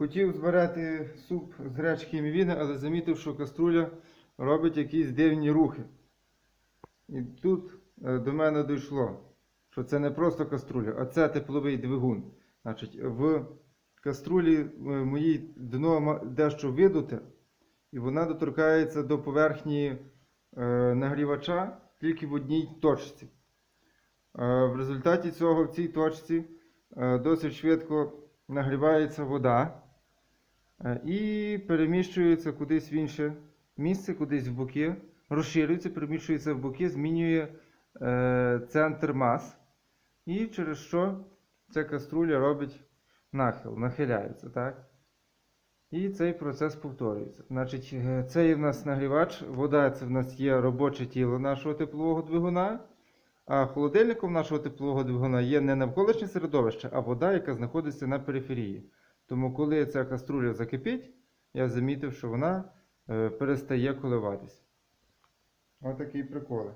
Хотів зварити суп з гречки мівіни, але замітив, що каструля робить якісь дивні рухи. І тут е, до мене дійшло, що це не просто каструля, а це тепловий двигун. Значить, в каструлі е, моїй дно дещо видуте, і вона доторкається до поверхні е, нагрівача тільки в одній точці. В результаті цього в цій точці досить швидко нагрівається вода і переміщується кудись в інше місце, кудись в боки, розширюється, переміщується в боки, змінює е, центр мас. І через що ця каструля робить нахил, нахиляється. так? І цей процес повторюється. Значить, е, це є в нас нагрівач, вода це в нас є робоче тіло нашого теплового двигуна. А холодильником нашого теплового двигуна є не навколишнє середовище, а вода, яка знаходиться на периферії. Тому, коли ця каструля закипить, я замітив, що вона е, перестає коливатись. Ось такий приколи.